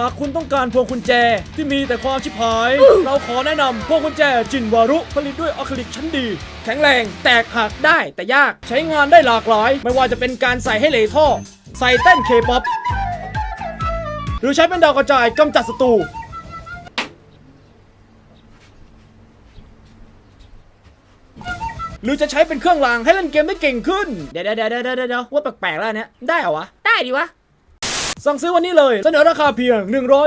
หากคุณต้องการพวงกุญแจที่มีแต่ความชิบหาย เราขอแนะนำพวงกุญแจจินวารุผลิตด้วยอะคริลิกชั้นดี แข็งแรงแตกหักได้แต่ยากใช้งานได้หลากหลาย ไม่ว่าจะเป็นการใส่ให้เหลท่อ ใส่เต้นเคป๊อปหรือใช้เป็นดาวกระจายกำจัดศัตรูหรือจะใช้เป็นเครื่องรางให้เล่นเกมได้เก่งขึ้น เดี๋ยวเดี๋ยวเดี๋ยวเดี๋ยวเดี๋ยวว่าแปลกๆแล้วอันเนี้ยได้เหรอวะ ได้ดิวะ สั่งซื้อวันนี้เลย เสนอราคาเพียง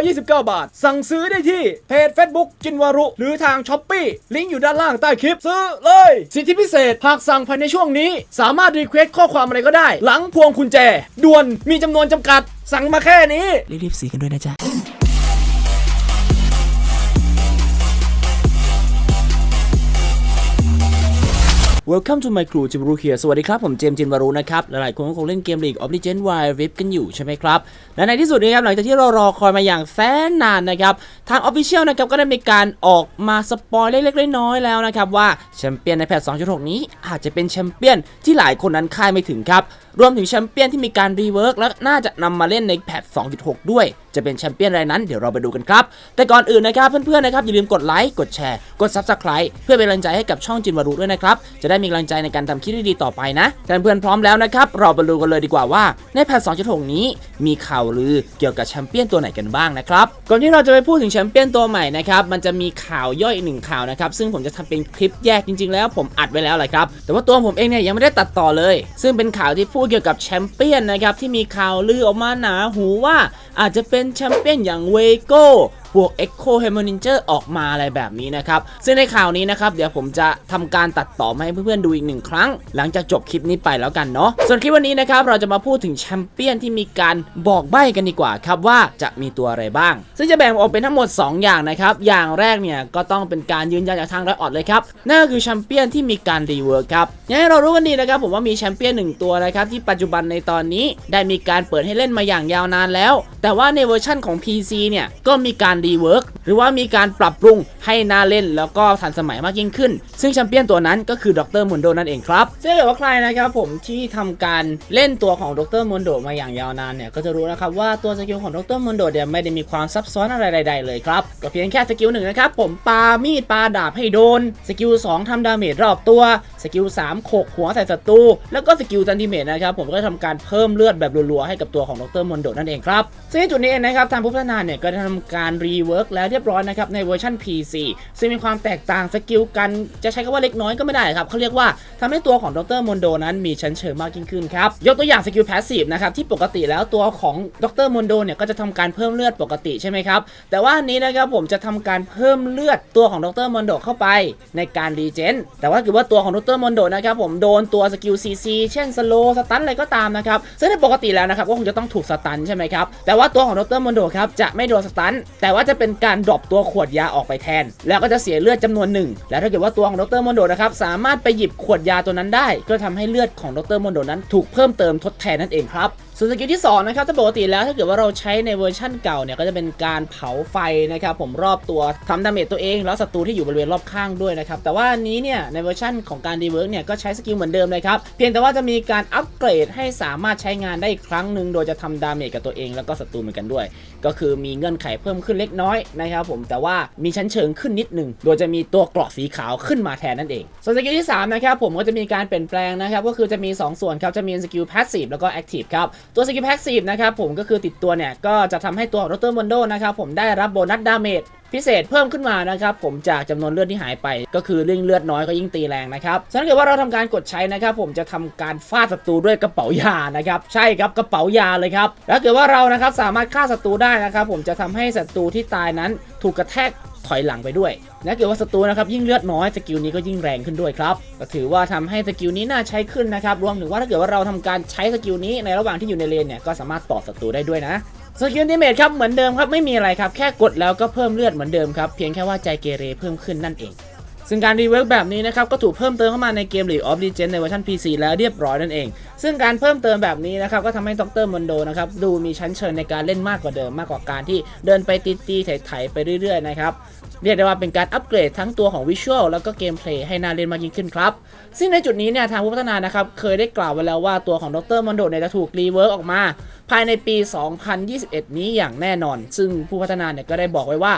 129 บาท สั่งซื้อได้ที่เพจ Facebook จินวารุ หรือทางช้อปปีลิงก์อยู่ด้านล่างใต้คลิปซื้อเลย สิทธิพิเศษหากสั่งภายในช่วงนี้ สามารถรีเควสข้อความอะไรก็ได้ หลังพวงกุญแจด่วนมีจำนวนจำกัด สั่งมาแค่นี้รีบๆสีกันด้วยนะจ๊ะ Welcome to my crew จิมรูเฮียสวัสดีครับ ผมเจมส์จินวารุนะครับ หลายๆคนก็คงเล่นเกม League of Legends Wild Rift กันอยู่ใช่ไหมครับ และในที่สุดนะครับ หลังจากที่เรารอคอยมาอย่างแสนนานนะครับ ทาง Official นะครับ ก็ได้มีการออกมาสปอยเล็กๆ น้อยๆ แล้วนะครับ ว่าแชมเปี้ยนในแพท2.6 นี้อาจจะเป็นแชมเปี้ยนที่หลายคนนั้นคาดไม่ถึงครับรวมถึงแชมเปี้ยนที่มีการรีเวิร์กและน่าจะนำมาเล่นในแพท 2.6 ด้วย จะเป็นแชมเปี้ยนอะไรนั้นเดี๋ยวเราไปดูกันครับ แต่ก่อนอื่นนะครับเพื่อนๆนะครับอย่าลืมกดไลค์กดแชร์กด Subscribe เพื่อเป็นกำลังใจให้กับช่องจินวารุด้วยนะครับจะได้มีกำลังใจในการทำคลิปดีๆต่อไปนะถ้าเพื่อนๆพร้อมแล้วนะครับ เราไปดูกันเลยดีกว่าว่า ในแพท2.6 นี้มีข่าวลือเกี่ยวกับแชมเปี้ยนตัวไหนกันบ้างนะครับ ก่อนที่เราจะไปพูดถึงแชมเปี้ยนตัวใหม่นะครับ มันจะมีข่าวย่อยอีกหนึ่งข่าวนะครับ ซึ่งผมจะทำเป็นคลิปแยกจริง ๆ แล้วผมอัดไว้แล้วแหละครับ แต่ว่าตัวผมเองเนี่ยยังไม่ได้ตัดต่อเลย ซึ่งเป็นข่าวที่พูดเกี่ยวกับแชมเปี้ยนนะครับที่มีข่าวลือออกมาหนาหูว่า อาจจะเป็นแชมเปี้ยนอย่างเวโก้ บวก Echo h e m o n i n g e r ออกมาอะไรแบบนี้นะครับ ซึ่งในข่าวนี้นะครับ เดี๋ยวผมจะทำการตัดต่อมาให้เพื่อนๆดูอีกหนึ่งครั้ง หลังจากจบคลิปนี้ไปแล้วกันเนาะส่วนคลิปวันนี้นะครับ เราจะมาพูดถึงแชมเปี้ยนที่มีการบอกใบ้กันดีกว่าครับว่าจะมีตัวอะไรบ้าง ซึ่งจะแบ่งออกเป็นทั้งหมด 2 อย่างนะครับ อย่างแรกเนี่ยก็ต้องเป็นการยืนยันจากทางไรออดเลยครับนั่นก็คือแชมเปี้ยนที่มีการรีเวิร์กครับอย่างที่เรารู้กันดีนะครับผมว่ามีแชมเปี้ยนหนึ่งตัวนะครับที่ปัจจุบันในตอนนี้ได้มีการเปิดให้เล่นมาอย่างยาวนานแล้ว แต่ว่าในเวอร์ชั่นของ PC เนี่ยก็มีการรีเวิร์กหรือว่ามีการปรับปรุงให้น่าเล่นแล้วก็ทันสมัยมากยิ่งขึ้น ซึ่งแชมเปี้ยนตัวนั้นก็คือดรมุนโดนั่นเองครับซึ่งถ้าเกิดว่าใครนะครับผมที่ทำการเล่นตัวของดรมุนโดมาอย่างยาวนานเนี่ยก็จะรู้นะครับว่าตัวสกิลของดรมุนโดเนี่ยไม่ได้มีความซับซ้อนอะไรใดๆเลยครับก็เพียงแค่สกิลหนึ่งนะครับผมปามีดปาดาบให้โดนสกิล2ทำดาเมจรอบตัวสกิล3โขกหัวใส่ศัตรูแล้วก็สกิลซันติเมตนะครับผมก็ทำการเพิ่มเลือดแบบรัวๆให้กับตัวของดรมุนโดนั่นเองครับซึ่งจุดนี้เองนะครับทางผู้พัฒนาเนี่ยก็ได้ทำการรีเวิร์กแล้วเรียบร้อยนะครับในเวอร์ชัน PC ซึ่งมีความแตกต่างสกิลกันจะใช้คำว่าเล็กน้อยก็ไม่ได้ครับเขาเรียกว่าทำให้ตัวของดรมอนโดนั้นมีชั้นเชิงมากยิ่งขึ้นครับ ยกตัวอย่างสกิลพาสซีฟนะครับที่ปกติแล้วตัวของดรมอนโดเนี่ยก็จะทำการเพิ่มเลือดปกติใช่ไหมครับ แต่ว่านี้นะครับผมจะทำการเพิ่มเลือดตัวของดรมอนโดเข้าไปในการรีเจนแต่ว่าคือว่าตัวของดรมอนโดนะครับผมโดนตัวสกิลซีซีเช่นสโลสตันอะไรก็ตามนะครับซึ่งในปกติแล้วนะครับก็คงจะต้องถูกสตันใช่ไหมครับแต่ว่าตัวของดรมอนโดครับจะไม่โดนสตันแต่ว่าว่าจะเป็นการดรอปตัวขวดยาออกไปแทน แล้วก็จะเสียเลือดจำนวนหนึ่ง แล้วถ้าเกิดว่าตัวของดรมอนโดนะครับสามารถไปหยิบขวดยาตัวนั้นได้ ก็ทำให้เลือดของดรมอนโดนั้นถูกเพิ่มเติมทดแทนนั่นเองครับ ส่วนสกิลที่2นะครับถ้าปกติแล้วถ้าเกิดว่าเราใช้ในเวอร์ชั่นเก่าเนี่ยก็จะเป็นการเผาไฟนะครับผมรอบตัวทำดาเมจตัวเอง แล้วศัตรูที่อยู่บริเวณรอบข้างด้วยนะครับแต่ว่านี้เนี่ยในเวอร์ชั่นของการดีเวิร์กเนี่ยก็ใช้สกิลเหมือนเดิมเลยครับเพียงแต่ว่าจะมีการอัปเกรดให้สามารถใช้งานได้อีกครั้งหนึ่งโดยจะทำดาเมจกับตัวเองแล้วก็ศัตรูเหมือนกันด้วย ก็คือมีเงื่อนไขเพิ่มขึ้นเล็กน้อยนะครับผมแต่ว่ามีชั้นเชิงขึ้นนิดหนึงโดยจะมีตัวเกราะสีขาวขึ้นมาแทนนั่นเองส่วนสกิลที่3นะครับผมก็จะมีการเปลี่ยนแปลงนะครับก็คือจะมี 2 ส่วนครับจะมีสกิลพาสซีฟแล้วก็แอคทีฟครับตัวสกิลพาสซีฟนะครับผมก็คือติดตัวเนี่ย ก็จะทำให้ตัวของดรมอนโดนะครับผมได้รับโบนัสดาเมจพิเศษเพิ่มขึ้นมานะครับผมจากจำนวนเลือดที่หายไป ก็คือเรื่องเลือดน้อยก็ยิ่งตีแรงนะครับฉะนั้นเกิดว่าเราทำการกดใช้นะครับผมจะทำการฟาดศัตรูด้วยกระเป๋ายานะครับใช่ครับกระเป๋ายาเลยครับแล้วเกิดว่าเรานะครับสามารถฆ่าศัตรูได้นะครับผมจะทำให้ศัตรูที่ตายนั้นถูกกระแทก ถอยหลังไปด้วยและเกิดว่าศัตรูนะครับยิ่งเลือดน้อยสกิลนี้ก็ยิ่งแรงขึ้นด้วยครับก็ถือว่าทำให้สกิลนี้น่าใช้ขึ้นนะครับรวมถึงว่าถ้าเกิดว่าเราทำการใช้สกิลนี้ในระหว่างที่อยู่ในเลนเนี่ยก็สามารถต่อศัตรูได้ด้วยนะสกิลนิเมจครับเหมือนเดิมครับไม่มีอะไรครับแค่กดแล้วก็เพิ่มเลือดเหมือนเดิมครับเพียงแค่ว่าใจเกเรเพิ่มขึ้นนั่นเอง ซึ่งการรีเวิร์กแบบนี้นะครับก็ถูกเพิ่มเติมเข้ามาในเกม League of Legends ในเวอร์ชัน PC แล้วเรียบร้อยนั่นเอง ซึ่งการเพิ่มเติมแบบนี้นะครับก็ทำให้ดรมอนโดนะครับดูมีชั้นเชิญในการเล่นมากกว่าเดิมมากกว่าการที่เดินไปตีตีๆไถๆไปเรื่อยๆนะครับเรียกได้ว่าเป็นการอัปเกรดทั้งตัวของวิชวลแล้วก็เกมเพลย์ให้น่าเล่นมากยิ่งขึ้นครับ ซึ่งในจุดนี้เนี่ยทางผู้พัฒนานะครับเคยได้กล่าวไว้แล้วว่าตัวของดรมอนโดเนี่ยจะถูกรีเวิร์กออกมา ภายในปี 2021 นี้อย่างแน่นอน ซึ่งผู้พัฒนาเนี่ยก็ได้บอกไว้ว่า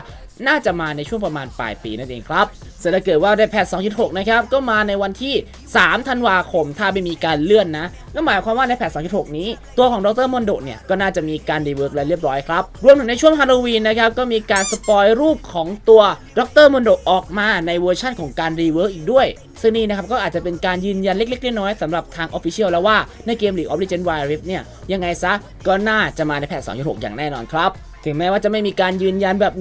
น่าจะมาในช่วงประมาณปลายปีนั่นเองครับส่วนถ้าเกิดว่าได้แพท2.6 นะครับ ก็มาในวันที่ 3 ธันวาคม ถ้าไม่มีการเลื่อนนะ ก็หมายความว่าในแพท2.6 นี้ ตัวของดรมอนโดเนี่ย ก็น่าจะมีการรีเวิร์กแล้วเรียบร้อยครับ รวมถึงในช่วงฮาโลวีนนะครับ ก็มีการสปอยรูปของตัวดรมอนโดออกมาในเวอร์ชั่นของการรีเวิร์กอีกด้วย ซึ่งนี่นะครับ ก็อาจจะเป็นการยืนยันเล็กๆ น้อยๆสำหรับทาง Official แล้วว่าในเกม League of Legends Wild Rift เนี่ย ยังไงซะ ก็น่าจะมาในแพท2.6 อย่างแน่นอนครับ ถึงแม้ว่าจะไม่มีการยืนยันแบบ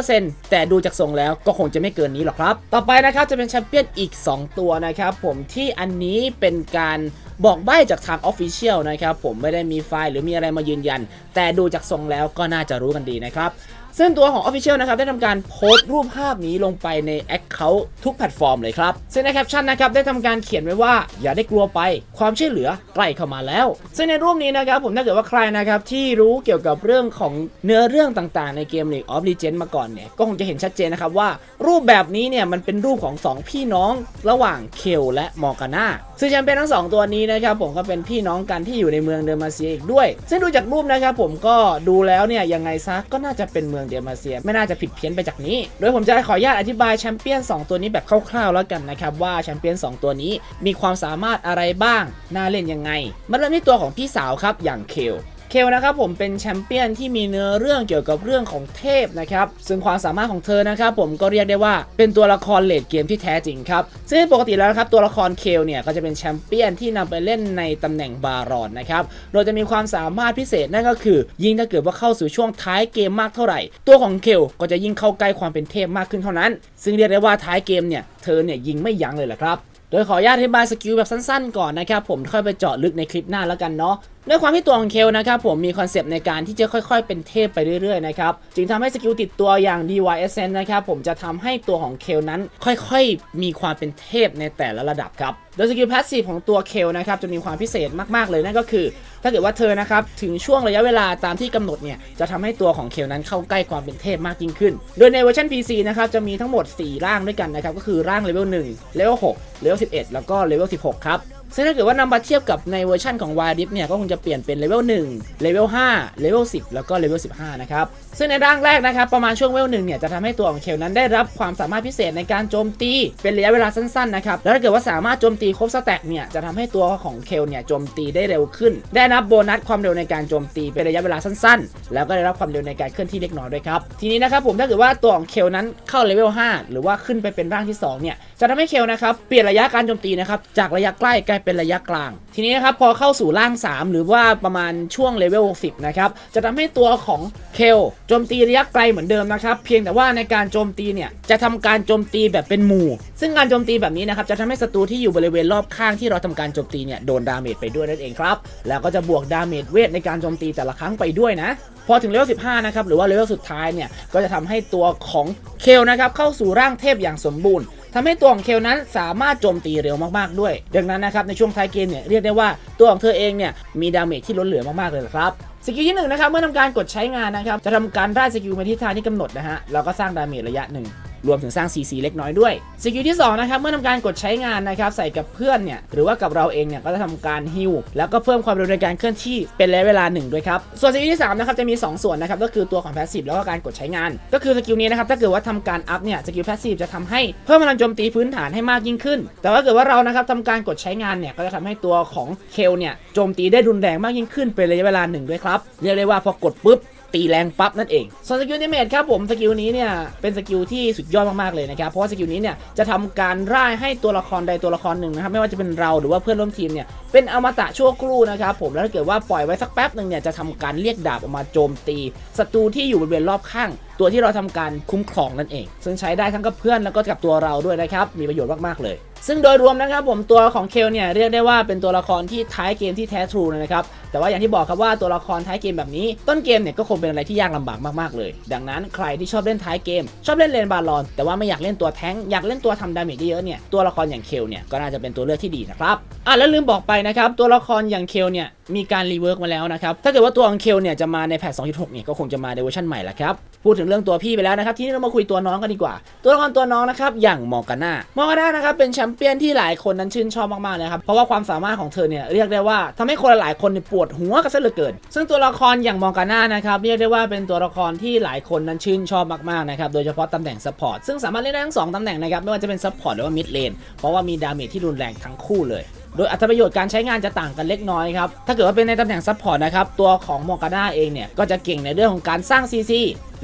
100%แต่ดูจากทรงแล้วก็คงจะไม่เกินนี้หรอกครับ ต่อไปนะครับจะเป็นแชมเปี้ยนอีก 2 ตัวนะครับผมที่อันนี้เป็นการบอกใบ้จากทางออฟฟิเชียลนะครับผมไม่ได้มีไฟล์หรือมีอะไรมายืนยัน แต่ดูจากทรงแล้วก็น่าจะรู้กันดีนะครับ ซึ่งตัวของ Official นะครับได้ทำการโพสต์รูปภาพนี้ลงไปใน Account ทุกแพลตฟอร์มเลยครับ ซึ่งในแคปชั่นนะครับได้ทำการเขียนไว้ว่าอย่าได้กลัวไป ความช่วยเหลือใกล้เข้ามาแล้ว ซึ่งในรูปนี้นะครับผมถ้าเกิดว่าใครนะครับที่รู้เกี่ยวกับเรื่องของเนื้อเรื่องต่างๆ ในเกม League of Legends มาก่อนเนี่ยก็คงจะเห็นชัดเจนนะครับว่า รูปแบบนี้เนี่ยมันเป็นรูปของสองพี่น้องระหว่างเคลและมอร์กาน่าซึ่งแชมเปี้ยนทั้งสองตัวนี้นะครับผมก็เป็นพี่น้องกันที่อยู่ในเมืองเดอร์มาเซียอีกด้วย ซึ่งดูจากรูปนะครับผมก็ดูแล้วเนี่ยยังไงซะก็น่าจะเป็นเมืองเดอร์มาเซีย ไม่น่าจะผิดเพี้ยนไปจากนี้ โดยผมจะขออนุญาตอธิบายแชมเปี้ยน 2 ตัวนี้แบบคร่าวๆแล้วกันนะครับ ว่าแชมเปี้ยน 2 ตัวนี้มีความสามารถอะไรบ้าง น่าเล่นยังไง มาเริ่มที่ตัวของพี่สาวครับอย่างเคล เคลนะครับผมเป็นแชมเปี้ยนที่มีเนื้อเรื่องเกี่ยวกับเรื่องของเทพนะครับซึ่งความสามารถของเธอนะครับผมก็เรียกได้ว่าเป็นตัวละครเลดเกมที่แท้จริงครับซึ่งปกติแล้วนะครับตัวละครเคลเนี่ยก็จะเป็นแชมเปี้ยนที่นำไปเล่นในตำแหน่งบารอนนะครับโดยจะมีความสามารถพิเศษนั่นก็คือ ยิ่งถ้าเกิดว่าเข้าสู่ช่วงท้ายเกมมากเท่าไหร่ ตัวของเคลก็จะยิ่งเข้าใกล้ความเป็นเทพมากขึ้นเท่านั้น ซึ่งเรียกได้ว่าท้ายเกมเนี่ยเธอเนี่ยยิงไม่ยั้งเลยแหละครับโดยขออนุญาตอธิบายสกิลแบบสั้นๆ ก่อนนะครับผมค่อยไปเจาะลึกในคลิปหน้าแล้วกันเนาะด้วยความที่ตัวของเคลนะครับผมมีคอนเซปต์ในการที่จะค่อยๆ เป็นเทพไปเรื่อยๆนะครับจึงทำให้สกิลติดตัวอย่าง DYSN นะครับผมจะทำให้ตัวของเคลนั้นค่อยๆ มีความเป็นเทพในแต่ละระดับครับโดยสกิลพาสซีฟของตัวเคลนะครับจะมีความพิเศษมากๆเลยนั่นก็คือ ถ้าเกิดว่าเธอนะครับถึงช่วงระยะเวลาตามที่กำหนดเนี่ยจะทำให้ตัวของเคลนั้นเข้าใกล้ความเป็นเทพมากยิ่งขึ้น โดยในเวอร์ชัน PC นะครับจะมีทั้งหมด 4 ร่างด้วยกันนะครับก็คือร่างเลเวล1เลเวล6เลเวล11 แล้วก็เลเวล16 ครับ ซึ่งถ้าเกิดว่านำมาเทียบกับในเวอร์ชันของ w i l d i f เนี่ยก็คงจะเปลี่ยนเป็นเลเวล1เลเวล5เลเวล10 แล้วก็เลเวล15 นะครับ ซึ่งในร่างแรกนะครับ ประมาณช่วงเลเวล1เนี่ยจะทำให้ตัวของเคลนั้นได้รับความสามารถพิเศษในการโจมตี เป็นระยะเวลาสั้นๆนะครับ แล้วถ้าเกิดว่าสามารถโจมตีครบสแต็กเนี่ยจะทำให้ตัวของเคลเนี่ยโจมตีได้เร็วขึ้น ได้รับโบนัสความเร็วในการโจมตีเป็นระยะเวลาสั้นๆ แล้วก็ได้รับความเร็วในการเคลื่อนที่เล็กน้อยด้วยครับทีนี้นะครับผมถ้าเกิดว่าตัวของเคลนั้นเข้าเลเวล5หรือว่าขึ้นไปเป็นร่างที่สองเนี่ยจะทำให้เคลนะครับเปลี่ยนระยะการโจมตีนะครับจากระยะใกล้กลายเป็นระยะกลาง ทีนี้นะครับพอเข้าสู่ร่าง 3 หรือว่าประมาณช่วงเลเวล10นะครับจะทำให้ตัวของเคลโจมตีระยะไกลเหมือนเดิมนะครับเพียงแต่ว่าในการโจมตีเนี่ยจะทำการโจมตีแบบเป็นหมู่ ซึ่งการโจมตีแบบนี้นะครับจะทำให้ศัตรูที่อยู่บริเวณรอบข้างที่เราทำการโจมตีเนี่ยโดนดาเมจไปด้วยนั่นเองครับแล้วก็จะบวกดาเมจเวทในการโจมตีแต่ละครั้งไปด้วยนะพอถึงเลเวล 15 นะครับ หรือว่าเลเวลสุดท้ายเนี่ย ก็จะทำให้ตัวของเคลนะครับ เข้าสู่ร่างเทพอย่างสมบูรณ์ ทำให้ตัวของเคลนั้นสามารถโจมตีเร็วมากๆด้วย ดังนั้นนะครับในช่วงท้ายเกมเนี่ยเรียกได้ว่าตัวของเธอเองเนี่ยมีดาเมจที่ล้นเหลือมากๆเลยครับสกิลที่หนึ่งนะครับเมื่อทำการกดใช้งานนะครับจะทำการได้สกิลมาที่ทางที่กำหนดนะฮะเราก็สร้างดาเมจระยะหนึ่ง รวมถึงสร้าง CC เล็กน้อยด้วยสกิลที่2นะครับเมื่อทำการกดใช้งานนะครับใส่กับเพื่อนเนี่ยหรือว่ากับเราเองเนี่ยก็จะทำการฮิลแล้วก็เพิ่มความเร็วในการเคลื่อนที่เป็นระยะเวลา1ด้วยครับส่วนสกิลที่3นะครับจะมี 2 ส่วนนะครับก็คือตัวของ Passive แล้วก็การกดใช้งาน ก็คือสกิลนี้นะครับถ้าเกิดว่าทำการอัพเนี่ยสกิล Passive จะทำให้เพิ่มพลังโจมตีพื้นฐานให้มากยิ่งขึ้น แต่ว่าเกิดว่าเรานะครับทำการกดใช้งานเนี่ยก็จะทำให้ตัวของเคลเนี่ยโจมตีได้รุนแรงมากยิ่งขึ้นเป็นระยะเวลาหนึ่งด้วยครับเรียกได้ว่าพอกดปุ๊บ ตีแรงปั๊บนั่นเองส่วนสกิลนิเมตครับผมสกิลนี้เนี่ยเป็นสกิลที่สุดยอดมากๆเลยนะครับเพราะว่าสกิลนี้เนี่ยจะทำการร่ายให้ตัวละครใดตัวละครหนึ่งนะครับไม่ว่าจะเป็นเราหรือว่าเพื่อนร่วมทีมเนี่ยเป็นอมตะชั่วครู่นะครับผมแล้วถ้าเกิดว่าปล่อยไว้สักแป๊บหนึ่งเนี่ยจะทำการเรียกดาบออกมาโจมตีศัตรูที่อยู่บริเวณรอบข้าง ตัวที่เราทำการคุ้มครองนั่นเอง ซึ่งใช้ได้ทั้งกับเพื่อนแล้วก็กับตัวเราด้วยนะครับมีประโยชน์มากๆเลย ซึ่งโดยรวมนะครับผมตัวของเคลเนี่ยเรียกได้ว่าเป็นตัวละครที่ท้ายเกมที่แท้ทรูนะครับแต่ว่าอย่างที่บอกครับว่าตัวละครท้ายเกมแบบนี้ ต้นเกมเนี่ยก็คงเป็นอะไรที่ยากลำบากมากๆเลย ดังนั้นใครที่ชอบเล่นท้ายเกม ชอบเล่นเลนบาลอน แต่ว่าไม่อยากเล่นตัวแท้งอยากเล่นตัวทำดาเมจเยอะเนี่ยตัวละครอย่างเคลเนี่ยก็น่าจะเป็นตัวเลือกที่ดีนะครับอะแล้วลืมบอกไปนะครับตัวละครอย่างเคลเนี่ยมีการรีเวิร์กมาแล้วนะครับถ้าเกิดว่าตัวของเคลเนี่ยจะมาในแพท2.6เนี่ยก็คงจะมาในเวอร์ชันใหม่ละครับพูดถึงเรื่องตัวพี่ไปแล้วนะครับทีนี้เรามาคุยตัวน้องกันดีกว่า ตัวละครตัวน้องนะครับอย่างมอร์กาน่ามอร์กาน่านะครับเป็นแชมเปี้ยนที่หลายคนนั้นชื่นชอบมากๆเลยครับ เพราะว่าความสามารถของเธอเนี่ยเรียกได้ว่าทำให้คนหลายคนปวดหัวกันซะเหลือเกิน ซึ่งตัวละครอย่างมอร์กาน่านะครับเรียกได้ว่าเป็นตัวละครที่หลายคนนั้นชื่นชอบมากๆนะครับ โดยเฉพาะตำแหน่งซัพพอร์ตซึ่งสามารถเล่นได้ทั้งสองตำแหน่งนะครับไม่ว่าจะเป็นซัพพอร์ตหรือว่ามิดเลนเพราะว่ามีดาเมจที่รุนแรงทั้งคู่เลยโดยอัตประโยชน์การใช้งานจะต่างกันเล็กน้อยครับ ถ้าเกิดว่าเป็นในตำแหน่งซัพพอร์ตนะครับ ตัวของมอร์กาน่าเองเนี่ย ก็จะเก่งในเรื่องของการสร้าง CC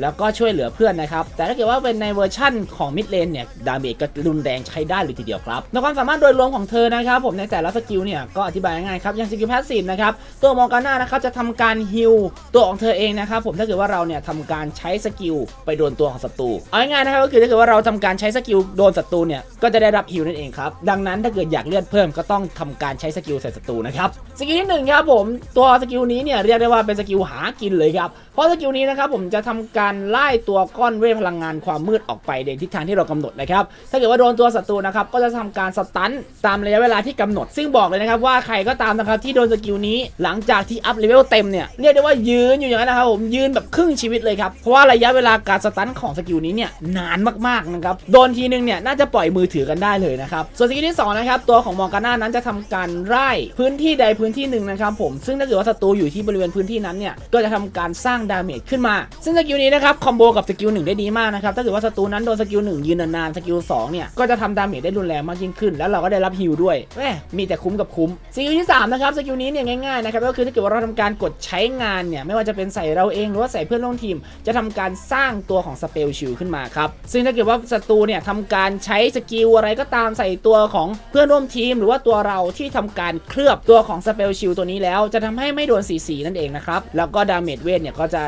แล้วก็ช่วยเหลือเพื่อนนะครับ แต่ถ้าเกิดว่าเป็นในเวอร์ชั่นของมิดเลนเนี่ย ดาเมจก็รุนแรงใช้ได้เลยทีเดียวครับในความสามารถโดยรวมของเธอนะครับ ผมในแต่ละสกิลเนี่ย ก็อธิบายง่ายครับ อย่างสกิลแพสซีฟนะครับ ตัวมอร์กาน่านะครับ จะทำการฮิลตัวของเธอเองนะครับ ผมถ้าเกิดว่าเราเนี่ยทำการใช้สกิลไปโดนตัวของศัตรู เอาง่ายๆนะครับก็คือถ้าเกิดว่าเราทำการใช้สกิลโดนศัตรูเนี่ย ก็จะได้รับฮิลนั่นเองครับ ดังนั้นถ้าเกิดอยากเลือดเพิ่มก็ต้องทำการใช้สกิลใส่ศัตรูนะครับ สกิลที่หนึ่งครับผม ตัวสกิลนี้เนี่ยเรียกได้ว่าเป็นสกิลหากินเลยครับ เพราะสกิลนี้นะครับผมจะทำการไล่ตัวก้อนเวทพลังงานความมืดออกไปในทิศทางที่เรากำหนดนะครับ ถ้าเกิดว่าโดนตัวศัตรูนะครับก็จะทำการสตันตามระยะเวลาที่กำหนด ซึ่งบอกเลยนะครับว่าใครก็ตามนะครับที่โดนสกิลนี้หลังจากที่อัพเลเวลเต็มเนี่ยเรียกได้ว่ายืนอยู่อย่างนั้นนะครับผมยืนแบบครึ่งชีวิตเลยครับเพราะว่าระยะเวลาการสตันของสกิลนี้เนี่ยนานมากๆนะครับโดนทีนึงเนี่ยน่าจะปล่อยมือถือกันได้เลยนะครับส่วนสกิลที่สองนะครับตัวของมอร์กาน่านั้นจะทำการไล่พื้นที่ใดพื้นที่หนึ่งนะครับผมซึ่งถ้าเกิดว่าศัตรูอยู่ที่บริเวณพื้นที่นั้นเนี่ยก็จะทำการสร้างดาเมจขึ้นมา ซึ่งสกิลนี้นะครับคอมโบกับสกิลหนึ่งได้ดีมากนะครับถ้าเกิดว่าศัตรูนั้นโดนสกิลหนึ่งยืนนานๆสกิลสองเนี่ยก็จะทำดาเมจได้รุนแรงมากยิ่งขึ้น แล้วเราก็ได้รับฮิลด้วยแหมมีแต่คุ้มกับคุ้มสกิลที่สามนะครับสกิลนี้เนี่ยง่ายๆนะครับก็คือถ้าเกิดว่าเราทำการกดใช้งานเนี่ยไม่ว่าจะเป็นใส่เราเองหรือว่าใส่เพื่อนร่วมทีม จะทำการสร้างตัวของสเปลชิลขึ้นมาครับซึ่งถ้าเกิดว่าศัตรูเนี่ยทำการใช้สกิลอะไรก็ตามใส่ตัวของเพื่อนร่วมทีม หรือว่าตัวเราที่ทำการเคลือบตัวของสเปลชิลตัวนี้แล้ว จะทำให้ไม่โดนสีสีนั่นเองนะครับแล้วก็ดาเมจเวทเนี่ยก็จะ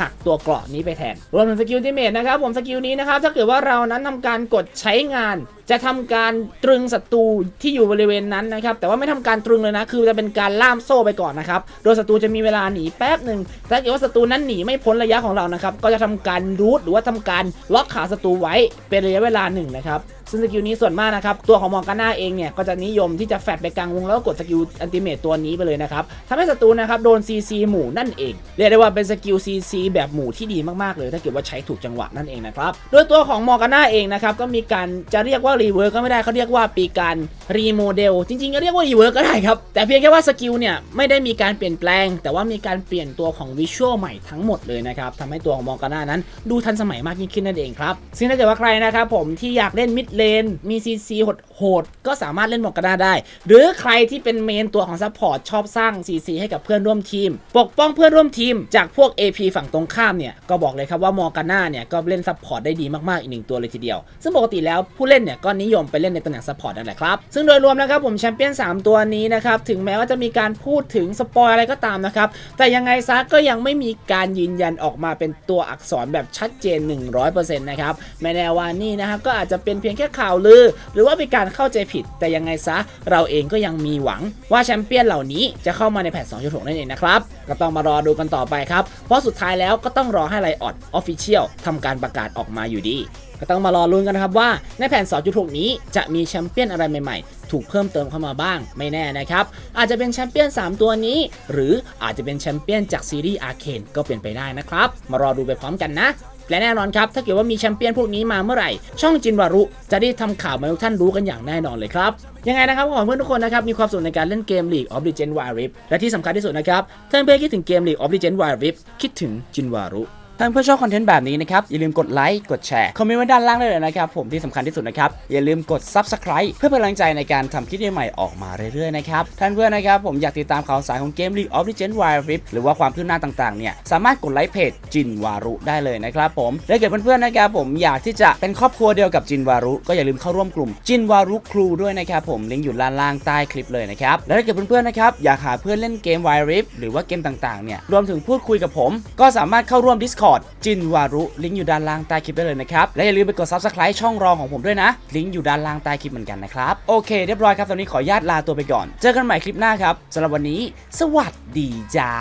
หักตัวเกราะนี้ไปแทนรวมถึงสกิลที่เมทนะครับผมสกิลนี้นะครับถ้าเกิดว่าเรานั้นทำการกดใช้งานจะทำการตรึงศัตรูที่อยู่บริเวณนั้นนะครับ แต่ว่าไม่ทำการตรึงเลยนะ คือจะเป็นการล่ามโซ่ไปก่อนนะครับ โดยศัตรูจะมีเวลาหนีแป๊บหนึ่งแต่ถ้าเกิดว่าศัตรูนั้นหนีไม่พ้นระยะของเรานะครับ ก็จะทำการรูทหรือว่าทำการล็อกขาศัตรูไว้เป็นระยะเวลาหนึ่งนะครับซึ่งสกิลนี้ส่วนมากนะครับ ตัวของมอร์กาน่าเองเนี่ย ก็จะนิยมที่จะแฟดไปกลางวงแล้วก็กดสกิลอันติเมตตัวนี้ไปเลยนะครับทำให้ศัตรูนะครับโดน CC หมู่นั่นเอง เรียกได้ว่าเป็นสกิล CC แบบหมู่ที่ดีมากๆเลย ถ้าเกิดว่าใช้ถูกจังหวะนั่นเองนะครับ โดยตัวของมอร์กาน่าเองนะครับก็มีการจะเรียกว่ารีเวิร์กก็ไม่ได้เขาเรียกว่าปีการรีโมเดลจริงๆก็เรียกว่ารีเวิร์กก็ได้ครับ แต่เพียงแค่ว่าสกิลเนี่ยไม่ได้มีการเปลี่ยนแปลง แต่ว่ามีการเปลี่ยนตัวของวิชวลใหม่ทั้งหมดเลยนะครับทำให้ตัวของมอร์กาน่านั้น ดูทันสมัยมากยิ่งขึ้นนั่นเองครับซึ่งถ้าเกิดว่าใครนะครับผมที่อยากเล่นมิดเลนมี CC โหดๆก็สามารถเล่นมอร์กาน่าได้ หรือใครที่เป็นเมนตัวของซัพพอร์ตชอบสร้าง CC ให้กับเพื่อนร่วมทีม ปกป้องเพื่อนร่วมทีม จากพวก AP ฝั่งตรงข้ามเนี่ยก็บอกเลยครับว่ามอร์กาน่าเนี่ยก็เล่นซัพพอร์ตได้ดีมากๆอีกหนึ่งตัวเลยทีเดียว ซึ่งปกติแล้วผู้เล่นเนี่ยก็นิยมไปเล่นในตำแหน่งซัพพอร์ตนั่นแหละครับ ซึ่งโดยรวมนะครับผมแชมเปี้ยน 3 ตัวนี้นะครับ ถึงแม้ว่าจะมีการพูดถึงสปอยอะไรก็ตามนะครับ แต่ยังไงซะก็ยังไม่มีการยืนยันออกมาเป็นตัวอักษรแบบชัดเจน 100%นะครับแม้แน่ว่านี่นะครับก็อาจจะเป็นเพียงแค่ข่าวลือ หรือว่าเป็นการเข้าใจผิด แต่ยังไงซะเราเองก็ยังมีหวังว่าแชมเปี้ยนเหล่านี้จะเข้ามาในแพท2.6นั่นเองนะครับก็ต้องมารอดูกันต่อไปครับเพราะสุดท้ายแล้วก็ต้องรอให้ไลออดออฟฟิเชียลทำการประกาศออกมาอยู่ดี ก็ต้องมารอลุ้นกันนะครับว่าในแผน 2.6 นี้จะมีแชมเปี้ยนอะไรใหม่ๆ ถูกเพิ่มเติมเข้ามาบ้างไม่แน่นะครับ อาจจะเป็นแชมเปี้ยน 3 ตัวนี้ หรืออาจจะเป็นแชมเปี้ยนจากซีรีส์อาร์เคนก็เป็นไปได้นะครับ มารอดูไปพร้อมกันนะและแน่นอนครับ ถ้าเกิดว่ามีแชมเปี้ยนพวกนี้มาเมื่อไหร่ ช่องจินวารุ จะได้ทำข่าวมาให้ทุกท่านรู้กันอย่างแน่นอนเลยครับ ยังไงนะครับขอเพื่อนทุกคนนะครับ มีความสุขในการเล่นเกม League of Legends Wild Rift และที่สำคัญที่สุดนะครับถ้าเพื่อนคิดถึงเกม League of Legends Wild Rift คิดถึงจินวารุ ถ้าเพื่อนชอบคอนเทนต์แบบนี้นะครับ อย่าลืมกดไลค์ กดแชร์ คอมเมนต์ไว้ด้านล่างได้เลยนะครับ ผมที่สำคัญที่สุดนะครับ อย่าลืมกด Subscribe เพื่อเป็นกำลังใจในการทำคลิปใหม่ๆออกมาเรื่อยๆนะครับ ท่านเพื่อนนะครับ ผมอยากติดตามข่าวสารของเกม League of Legends Wild Rift หรือว่าความคืบหน้าต่างๆ เนี่ย สามารถกดไลค์เพจจินวารุได้เลยนะครับผมและเกิดเพื่อนๆนะครับผมอยากที่จะเป็นครอบครัวเดียวกับจินวารุ ก็อย่าลืมเข้าร่วมกลุ่มจินวารุครูด้วยนะครับผมลิงก์อยู่ด้านล่างใต้คลิปเลยนะครับและถ้าเกิดเพื่อนๆนะครับอยากหาเพื่อนเล่นเกม Wild Rift หรือว่าเกมต่างๆเนี่ยรวมถึงพูดคุยกับผม ก็สามารถเข้าร่วม Discord อดจินวารุลิงก์อยู่ด้านล่างใต้คลิปได้เลยนะครับ และอย่าลืมไปกด Subscribe ช่องรองของผมด้วยนะ ลิงก์อยู่ด้านล่างใต้คลิปเหมือนกันนะครับ โอเคเรียบร้อยครับ ตอนนี้ขอญาตลาตัวไปก่อน เจอกันใหม่คลิปหน้าครับสำหรับวันนี้ สวัสดีจ้า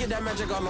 get that magic on my